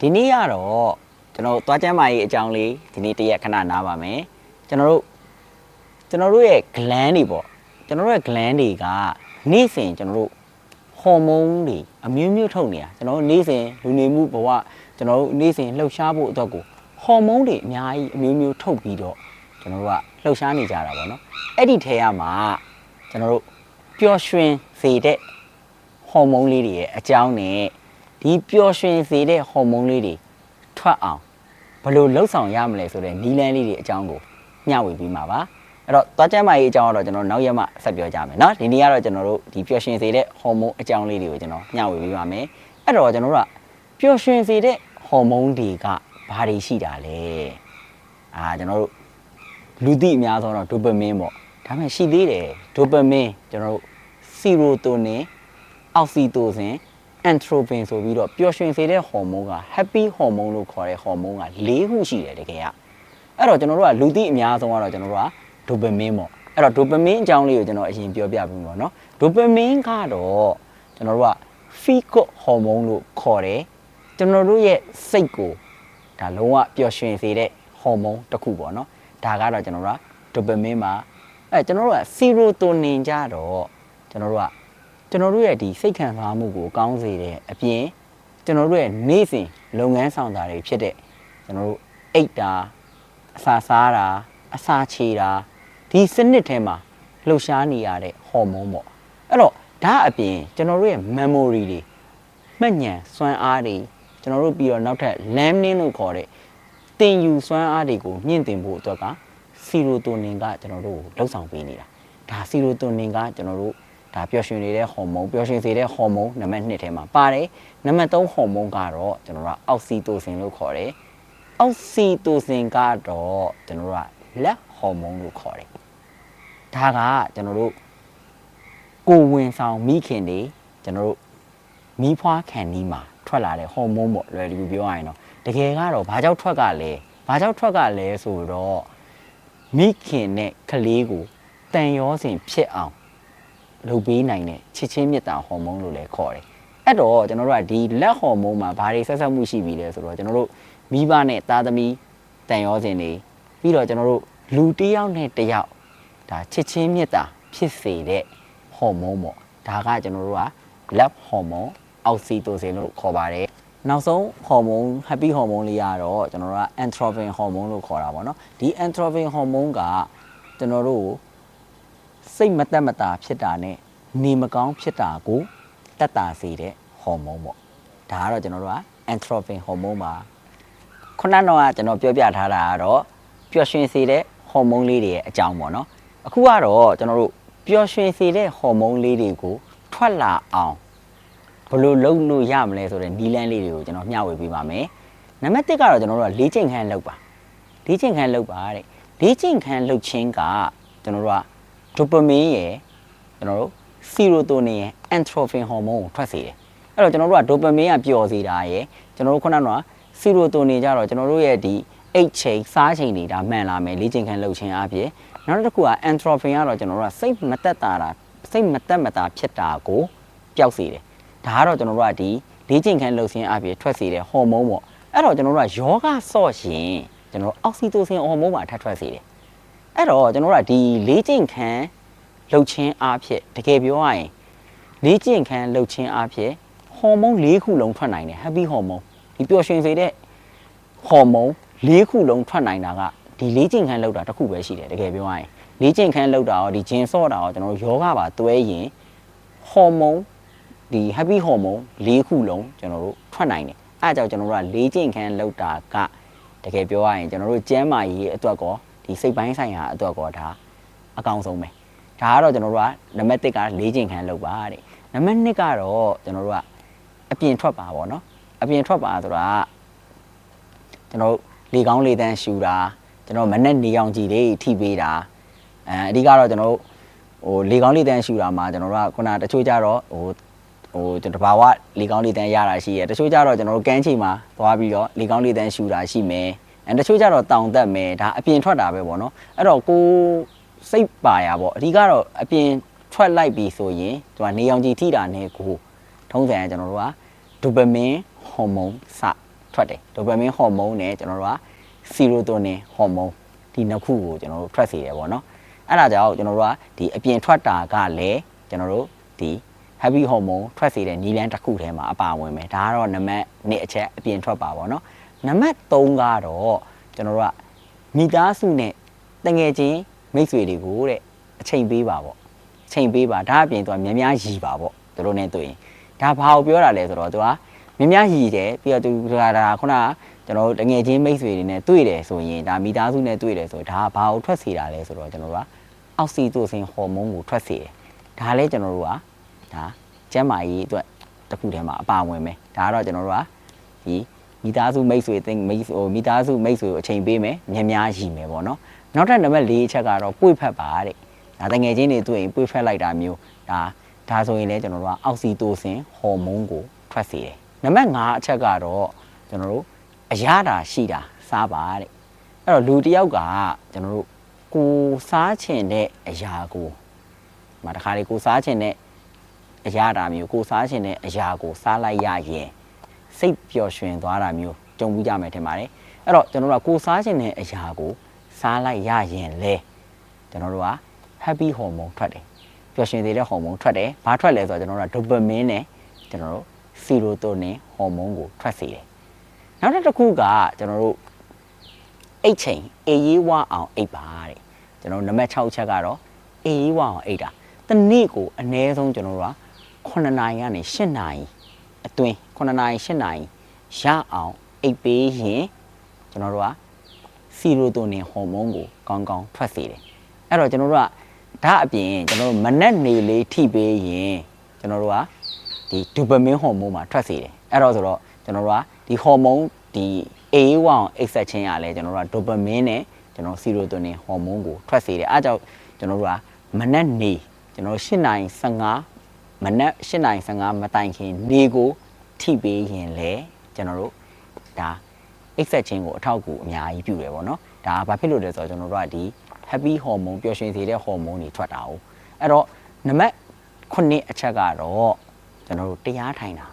မင်္ဂလာပါဒီနေ့ကတော့ကျွန်တော်တို့သွားကျမ်းမာရေးအကြောင်းလေးဒီနေ့တရက်ခဏနားပါမယ်ကျွန်တော်တို့ကျွန်တော်တို့ရဲ့ gland တွေပေါ့ကျွန်တော်တို့ရဲ့ gland တွေကနေ့စဉ်ကျွန်တော်တို့ဟော်မုန်းတွေအမျိုးမျိုးထုတ်နေတာကျွန်တော်တို့နေ့စဉ်လူနေမှုဘဝကျွန်တော်တို့နေ့စဉ်လှုပ်ရှားဖို့အတွက်ကိုဟော်မုန်းတွေအများကြီးအမျိုးမျိုးထုတ်ပြီးတော့ကျွန်တော်တို့ကလှုပ်ရှားနေကြတာပေါ့နော်အဲ့ဒီထဲရမှာကျွန်တော်တို့ပျော်ရွှင်စေတဲ့ဟော်မုန်းလေးတွေရဲ့အကြောင်းနဲ့ ဒီပျော်ရွှင်စေတဲ့ဟော်မုန်းလေးတွေထွက်အောင်ဘယ်လိုလှုပ်ဆောင်ရမလဲဆိုတဲ့နီလန်းလေးတွေအကြောင်းကိုမျှဝေပြီးမှာပါအဲ့တော့သွားကျမ်းမာရေးအကြောင်းကတော့ကျွန်တော်နောက်ရက်မှဆက်ပြောကြမယ်เนาะဒီနေ့ကတော့ကျွန်တော်တို့ဒီပျော်ရွှင်စေတဲ့ဟော်မုန်းအကြောင်းလေးတွေကိုကျွန်တော်မျှဝေပေးပါမယ်အဲ့တော့ကျွန်တော်တို့ကပျော်ရွှင်စေတဲ့ဟော်မုန်းတွေကဘာတွေရှိတာလဲအာကျွန်တော်တို့လူသိအများဆုံးတော့ဒိုပမင်းပေါ့ဒါပေမဲ့ရှိသေးတယ်ဒိုပမင်းကျွန်တော်တို့စီရိုတိုနင် အောက်ဆီတိုစင် အန်ထရိုပင်ဆိုပြီးတော့ပျော်ရွှင်စေတဲ့ဟော်မုန်းက happy ဟော်မုန်းလို့ခေါ်တဲ့ဟော်မုန်းက၄ခုရှိတယ်တကယ်ကအဲ့တော့ကျွန်တော်တို့ကလူသိအများဆုံးကတော့ကျွန်တော်တို့ကဒိုပမင်းပေါ့အဲ့တော့ဒိုပမင်းအကြောင်းလေးကိုကျွန်တော်အရင်ပြောပြပြီးပေါ့နော်ဒိုပမင်းကတော့ကျွန်တော်တို့က feel good ဟော်မုန်းလို့ခေါ်တယ်ကျွန်တော်တို့ရဲ့စိတ်ကိုဒါလုံးဝပျော်ရွှင်စေတဲ့ဟော်မုန်းတစ်ခုပေါ့နော်ဒါကတော့ကျွန်တော်တို့ကဒိုပမင်းမှာအဲကျွန်တော်တို့က serotonin ကြတော့ကျွန်တော်တို့က ကျွန်တော်တို့ရဲ့ဒီစိတ်ခံစားမှုကိုကောင်းစေတဲ့အပြင်ကျွန်တော်တို့ရဲ့နေ့စဉ်လုပ်ငန်းဆောင်တာတွေဖြစ်တဲ့ကျွန်တော်တို့အိတ်တာအစာစားတာအစာချေတာဒီစနစ်ထဲမှာလှုပ်ရှားနေရတဲ့ဟော်မုန်းပေါ့အဲ့တော့ဒါအပြင်ကျွန်တော်တို့ရဲ့ memory တွေမှတ်ဉာဏ်စွမ်းအားတွေကျွန်တော်တို့ပြီးတော့နောက်ထပ် learning လို့ခေါ်တဲ့သင်ယူစွမ်းအားတွေကိုမြင့်တင်ဖို့အတွက်ကစီရိုတိုနင်ကကျွန်တော်တို့ကိုလှုပ်ဆောင်ပေးနေတာဒါစီရိုတိုနင်ကကျွန်တော်တို့ ဒါပျော်ရွှင်နေတဲ့ဟော်မုန်းပျော်ရွှင်စေတဲ့ဟော်မုန်းနံပါတ်1ထဲမှာပါတယ်နံပါတ်3ဟော်မုန်းကတော့ကျွန်တော်တို့ကအောက်ဆီတိုစင်လို့ခေါ်တယ်အောက်ဆီတိုစင်ကတော့ကျွန်တော်တို့ကလက်ဟော်မုန်းလို့ခေါ်တယ်ဒါကကျွန်တော်တို့ကိုယ်ဝင်ဆောင်မိခင်တွေကျွန်တော်တို့မိဖွားခံဒီမှာထွက်လာတဲ့ဟော်မုန်းပေါ့လွယ်လူပြောရရင်တော့တကယ်ကတော့ဘာကြောင့်ထွက်ကလဲဘာကြောင့်ထွက်ကလဲဆိုတော့မိခင်နဲ့ကလေးကိုတန်ရောစင်ဖြစ်အောင် လုပ်ပေးနိုင်တဲ့ချစ်ချင်းမေတ္တာဟော်မုန်းလို့လည်းခေါ်တယ်။အဲ့တော့ကျွန်တော်တို့ကဒီလက်ဟော်မုန်းမှာဘာတွေဆက်ဆက်မှုရှိပြီလဲဆိုတော့ကျွန်တော်တို့မိဘနဲ့သားသမီးတန်ရောစင်တွေပြီးတော့ကျွန်တော်တို့လူတစ်ယောက်နဲ့တစ်ယောက်ဒါချစ်ချင်းမေတ္တာဖြစ်စေတဲ့ဟော်မုန်းပေါ့။ဒါကကျွန်တော်တို့ကလက်ဟော်မုန်းအောက်ဆီတိုစင်လို့ခေါ်ပါတယ်။နောက်ဆုံးဟော်မုန်း happy ဟော်မုန်းလေးကတော့ကျွန်တော်တို့က entropin ဟော်မုန်းလို့ခေါ်တာပေါ့နော်။ဒီ entropin ဟော်မုန်းကကျွန်တော်တို့ကို စိတ်မတက်မတာဖြစ်တာနဲ့နေမကောင်းဖြစ်တာကိုတက်တာစေတဲ့ဟော်မုန်းပေါ့ဒါကတော့ကျွန်တော်တို့က entropin ဟော်မုန်းပါခုနကတော့ကျွန်တော်ပြောပြထားတာကတော့ပျော်ရွှင်စေတဲ့ဟော်မုန်းလေးတွေရဲ့အကြောင်းပေါ့နော်အခုကတော့ကျွန်တော်တို့ပျော်ရွှင်စေတဲ့ဟော်မုန်းလေးတွေကိုထွက်လာအောင်ဘယ်လိုလုပ်လို့ရမလဲဆိုတဲ့နီလန်းလေးတွေကိုကျွန်တော်မျှဝေပေးပါမယ်နံပါတ်1ကတော့ကျွန်တော်တို့ကလေးချိန်ခန်းလုပ်ပါလေးချိန်ခန်းလုပ်ပါတဲ့လေးချိန်ခန်းလုပ်ခြင်းကကျွန်တော်တို့က ဒိုပမင်းရယ်ကျွန်တော်တို့စီရိုတိုနင်ရယ်အန်ထရိုဖင်ဟော်မုန်းကိုထွက်စေတယ်အဲ့တော့ကျွန်တော်တို့ကဒိုပမင်းကပျော်စေတာရယ်ကျွန်တော်တို့ခုနကစီရိုတိုနင်ကြတော့ကျွန်တော်တို့ရဲ့ဒီအိတ်ချိန်စားချိန်တွေဒါမှန်လာမယ်လေ့ကျင့်ခန်းလုပ်ခြင်းအပြင်နောက်တစ်ခုကအန်ထရိုဖင်ကတော့ကျွန်တော်တို့ကစိတ်မတက်တာတာစိတ်မတက်မတာဖြစ်တာကိုပျောက်စေတယ်ဒါကတော့ကျွန်တော်တို့ကဒီလေ့ကျင့်ခန်းလုပ်ခြင်းအပြင်ထွက်စေတဲ့ဟော်မုန်းပေါ့အဲ့တော့ကျွန်တော်တို့ကယောဂဆော့ရင်ကျွန်တော်တို့အောက်ဆီတိုစင်ဟော်မုန်းမှာထပ်ထွက်စေတယ် အဲ့တော့ကျွန်တော်တို့ကဒီလေးကျင့်ခန်းလှုပ်ခြင်းအားဖြင့်တကယ်ပြောရရင်လေးကျင့်ခန်းလှုပ်ခြင်းအားဖြင့်ဟော်မုန်း၄ခုလုံးထွက်နိုင်တယ် happy ဟော်မုန်းဒီပျော်ရွှင်စေတဲ့ဟော်မုန်း၄ခုလုံးထွက်နိုင်တာကဒီလေးကျင့်ခန်းလှုပ်တာတစ်ခုပဲရှိတယ်တကယ်ပြောရရင်လေးကျင့်ခန်းလှုပ်တာရောဒီဂျင်ဆော့တာရောကျွန်တော်တို့ယောဂပါတွဲရင်ဟော်မုန်းဒီ happy ဟော်မုန်း၄ခုလုံးကျွန်တော်တို့ထွက်နိုင်တယ်အဲအကြောင့်ကျွန်တော်တို့ကလေးကျင့်ခန်းလှုပ်တာကတကယ်ပြောရရင်ကျွန်တော်တို့ကျမ်းမာရေးအတွက်ကော ဒီစိတ်ပိုင်းဆိုင်ရာအတွက်ကောဒါအကောင်းဆုံးပဲဒါကတော့ကျွန်တော်တို့ကနံပါတ်1ကလေးကျင်ခန်းလောက်ပါတဲ့နံပါတ်2ကတော့ကျွန်တော်တို့ကအပြင်ထွက်ပါပေါ့နော်အပြင်ထွက်ပါဆိုတာကျွန်တော်တို့လေကောင်းလေတန်းရှူတာကျွန်တော်မနဲ့နေအောင်ကြည်လေးထိပေးတာအဲအဓိကတော့ကျွန်တော်တို့ဟိုလေကောင်းလေတန်းရှူတာမှာကျွန်တော်တို့ကခုနတချို့ကြတော့ဟိုဟိုကျွန်တော်ဘာဝလေကောင်းလေတန်းရတာရှိရတချို့ကြတော့ကျွန်တော်တို့ကန်းချိန်မှာသွားပြီးတော့လေကောင်းလေတန်းရှူတာရှိမယ် အဲတချို့ကျတော့တောင်တက်မယ်ဒါအပြင်ထွက်တာပဲပေါ့နော်အဲ့တော့ကိုစိတ်ပါရပေါ့အဓိကတော့အပြင်ထွက်လိုက်ပြီဆိုရင်သူကနေအောင်ကြီးထိတာနဲ့ကိုထုံးစံကျွန်တော်တို့ကဒိုပမင်ဟော်မုန်းစထွက်တယ်ဒိုပမင်ဟော်မုန်းနဲ့ကျွန်တော်တို့ကဆီရိုတိုနင်ဟော်မုန်းဒီနှစ်ခုကိုကျွန်တော်တို့ထွက်စေတယ်ပေါ့နော်အဲ့ဒါကြောင့်ကျွန်တော်တို့ကဒီအပြင်ထွက်တာကလည်းကျွန်တော်တို့ဒီ happy hormone ထွက်စေတဲ့နီလန်းတစ်ခုထဲမှာအပါဝင်မယ်ဒါကတော့နံပါတ်1အချက်အပြင်ထွက်ပါပေါ့နော် နံပါတ်3ကတော့ကျွန်တော်တို့ကမိသားစုနဲ့တငယ်ချင်းမိတ်ဆွေတွေကိုတဲ့အချိန်ပေးပါပေါ့အချိန်ပေးပါဒါအပြင်သူကများများရည်ပါပေါ့သူတို့နဲ့တွေ့ရင်ဒါဘာကိုပြောတာလဲဆိုတော့သူကများများရည်တယ်ပြီးတော့သူကဒါခုနကကျွန်တော်တို့တငယ်ချင်းမိတ်ဆွေတွေနဲ့တွေ့တယ်ဆိုရင်ဒါမိသားစုနဲ့တွေ့တယ်ဆိုဒါဘာကိုထွက်စေတာလဲဆိုတော့ကျွန်တော်တို့ကအောက်ဆီတိုစင်ဟော်မုန်းကိုထွက်စေတယ်ဒါလည်းကျွန်တော်တို့ကဒါကျန်းမာရေးအတွက်တစ်ခုတည်းမှာအပါဝင်မယ်ဒါကတော့ကျွန်တော်တို့ကဒီ မိသားစုမိတ်ဆွေသိမိတ်ဟိုမိသားစုမိတ်ဆွေကိုအချိန်ပေးမယ်များများရည်မယ်ပေါ့နော်နောက်ထပ်နံပါတ်၄ချက်ကတော့ပွေဖက်ပါတဲ့ဒါတငယ်ချင်းတွေတွေ့ရင်ပွေဖက်လိုက်တာမျိုးဒါဒါဆိုရင်လည်းကျွန်တော်တို့ကအောက်ဆီတိုစင်ဟော်မုန်းကိုထွက်စေတယ်နံပါတ်၅အချက်ကတော့ကျွန်တော်တို့အရသာရှိတာစားပါတဲ့အဲ့တော့လူတစ်ယောက်ကကျွန်တော်တို့ကိုစားချင်တဲ့အရာကိုမတခါလေကိုစားချင်တဲ့အရာတာမျိုးကိုစားချင်တဲ့အရာကိုစားလိုက်ရရင် စိတ်ပျော်ရွှင်သွားတာမျိုးကြုံပြီးကြမယ်ထင်ပါတယ်အဲ့တော့ကျွန်တော်တို့ကကိုစားချင်တဲ့အရာကိုစားလိုက်ရရင်လေကျွန်တော်တို့က happy hormone ထွက်တယ်ပျော်ရွှင်စေတဲ့ hormone ထွက်တယ်ဘာထွက်လဲဆိုတော့ကျွန်တော်တို့က dopamine နဲ့ကျွန်တော်တို့ serotonin hormone ကိုထွက်စေတယ်နောက်တစ်ခုကကျွန်တော်တို့အိတ်ချိန်အေးရေးဝအောင်အိတ်ပါတဲ့ကျွန်တော်တို့နံပါတ်6ချက်ကတော့အေးရေးဝအောင်အိတ်တာတစ်နေ့ကိုအနည်းဆုံးကျွန်တော်တို့က9နာရီကနေ10နာရီ အတွင်း9နာရီ10နာရီရအောင်အိတ်ပေးရင်ကျွန်တော်တို့ကဆီရိုတိုနင်ဟော်မုန်းကိုကောင်းကောင်းထွက်စေတယ်အဲ့တော့ကျွန်တော်တို့ကဒါအပြင်ကျွန်တော်တို့မနက်နေလေးထိပေးရင်ကျွန်တော်တို့ကဒီဒိုပမင်ဟော်မုန်းမှာထွက်စေတယ်အဲ့တော့ဆိုတော့ကျွန်တော်တို့ကဒီဟော်မုန်းဒီ A1 extract ချင်းရလဲကျွန်တော်တို့ကဒိုပမင်နဲ့ကျွန်တော်ဆီရိုတိုနင်ဟော်မုန်းကိုထွက်စေတယ်အားကြောင့်ကျွန်တော်တို့ကမနက်နေကျွန်တော်8နိုင်15 မနက်8နိုင်15မတိုင်ခင်နေကိုထိပေးရင်လဲကျွန်တော်တို့ဒါ extract ချင်းကိုအထောက်အကူအများကြီးပြုတယ်ပေါ့နော်ဒါကဘာဖြစ်လို့လဲဆိုတော့ကျွန်တော်တို့ကဒီ happy hormone ပျော်ရွှင်စေတဲ့ hormone တွေထွက်တာ哦အဲ့တော့နံပါတ်9အချက်ကတော့ကျွန်တော်တို့တရားထိုင်တာ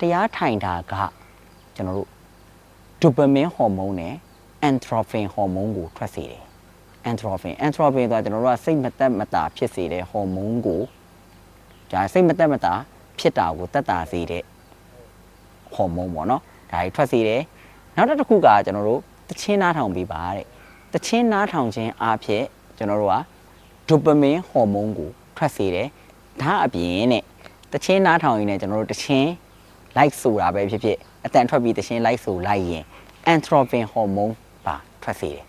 တရားထိုင်တာကကျွန်တော်တို့ dopamine hormone နဲ့ endorphin hormone ကိုထွက်စေတယ် endorphin endorphin ဆိုတာကျွန်တော်တို့ကစိတ်မသက်မတာဖြစ်စေတဲ့ hormone ကို ဒါစိတ်မသက်မတာဖြစ်တာကိုတက်တာစေတဲ့ဟော်မုန်းပေါ့နော်ဒါကြီးထွက်စေတယ်နောက်တစ်ခုကကျွန်တော်တို့တချင်းနားထောင်ပေးပါတဲ့တချင်းနားထောင်ခြင်းအဖြစ်ကျွန်တော်တို့ကဒိုပမင်ဟော်မုန်းကိုထွက်စေတယ်ဒါအပြင်နဲ့တချင်းနားထောင်ရင်လည်းကျွန်တော်တို့တချင်း like ဆိုတာပဲဖြစ်ဖြစ်အတန်ထွက်ပြီးတချင်း like ဆိုလိုက်ရင် endorphin ဟော်မုန်းပါထွက်စေတယ်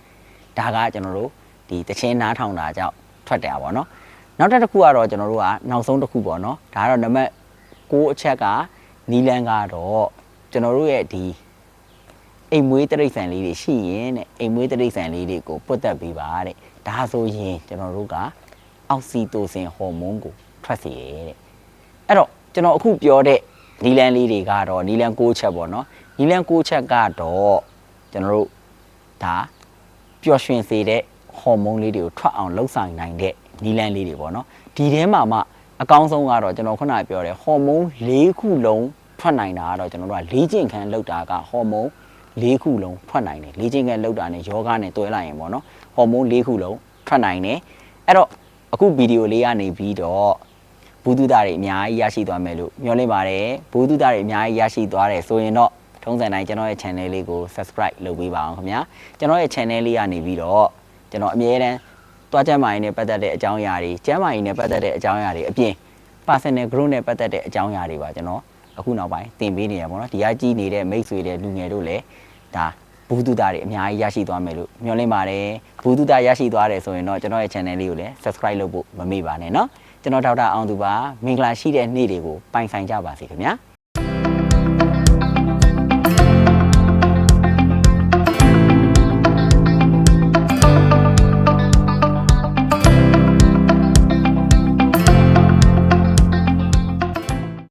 ဒါကကျွန်တော်တို့ဒီတချင်းနားထောင်တာကြောင့်ထွက်တယ်ပါနော် နောက်တစ်ခုကတော့ကျွန်တော်တို့ကနောက်ဆုံးတစ်ခုပေါ့နော်ဒါကတော့နံပါတ်6အချက်ကနီလန်ကတော့ကျွန်တော်တို့ရဲ့ဒီအိမ်မွေးတရိတ်ဆန်လေးတွေရှိရင်တဲ့အိမ်မွေးတရိတ်ဆန်လေးတွေကိုပုတ်တက်ပေးပါတဲ့ဒါဆိုရင်ကျွန်တော်တို့ကအောက်ဆီတိုစင်ဟော်မုန်းကိုထွက်စေရတဲ့အဲ့တော့ကျွန်တော်အခုပြောတဲ့နီလန်လေးတွေကတော့နီလန်6ချက်ပေါ့နော်နီလန်6ချက်ကတော့ကျွန်တော်တို့ဒါပျော်ရွှင်စေတဲ့ဟော်မုန်းလေးတွေကိုထွက်အောင်လှုပ်ဆောင်နိုင်တဲ့ နီလန်လေးတွေပေါ့နော်ဒီထဲမှာမှအကောင်းဆုံးကတော့ကျွန်တော်ခုနကပြောတဲ့ဟော်မုန်း၄ခုလုံးထွက်နိုင်တာကတော့ကျွန်တော်တို့ကလေးကျင့်ခန်းလောက်တာကဟော်မုန်း၄ခုလုံးထွက်နိုင်တယ်လေးကျင့်ခန်းလောက်တာနဲ့ယောဂနဲ့တွဲလိုက်ရင်ပေါ့နော်ဟော်မုန်း၄ခုလုံးထွက်နိုင်တယ်အဲ့တော့အခုဗီဒီယိုလေးကနေပြီးတော့ဘူးတုဒတွေအများကြီးရရှိသွားမယ်လို့မျှော်လင့်ပါတယ်ဘူးတုဒတွေအများကြီးရရှိသွားတယ်ဆိုရင်တော့ထုံးစံတိုင်းကျွန်တော်ရဲ့ channel လေးကို subscribe လုပ်ပေးပါအောင်ခင်ဗျာကျွန်တော်ရဲ့ channel လေးကနေပြီးတော့ကျွန်တော်အမြဲတမ်း တွားကျမ်းမာရေးနဲ့ပတ်သက်တဲ့အကြောင်းအရာတွေကျမ်းမာရေးနဲ့ပတ်သက်တဲ့အကြောင်းအရာတွေအပြင် personal growth နဲ့ပတ်သက်တဲ့အကြောင်းအရာတွေပါကျွန်တော်အခုနောက်ပိုင်းသင်ပေးနေရပါတော့ဒီကကြီးနေတဲ့မိတ်ဆွေတွေလူငယ်တို့လည်းဒါဘူးတုဒတွေအများကြီးရရှိသွားမယ်လို့မျှော်လင့်ပါတယ်ဘူးတုဒရရှိသွားတယ်ဆိုရင်တော့ကျွန်တော်ရဲ့ channel လေးကိုလည်း subscribe လုပ်ဖို့မမေ့ပါနဲ့เนาะကျွန်တော်ဒေါက်တာအောင်သူပါမင်္ဂလာရှိတဲ့နေ့တွေကိုပိုင်ဆိုင်ကြပါစေခင်ဗျာ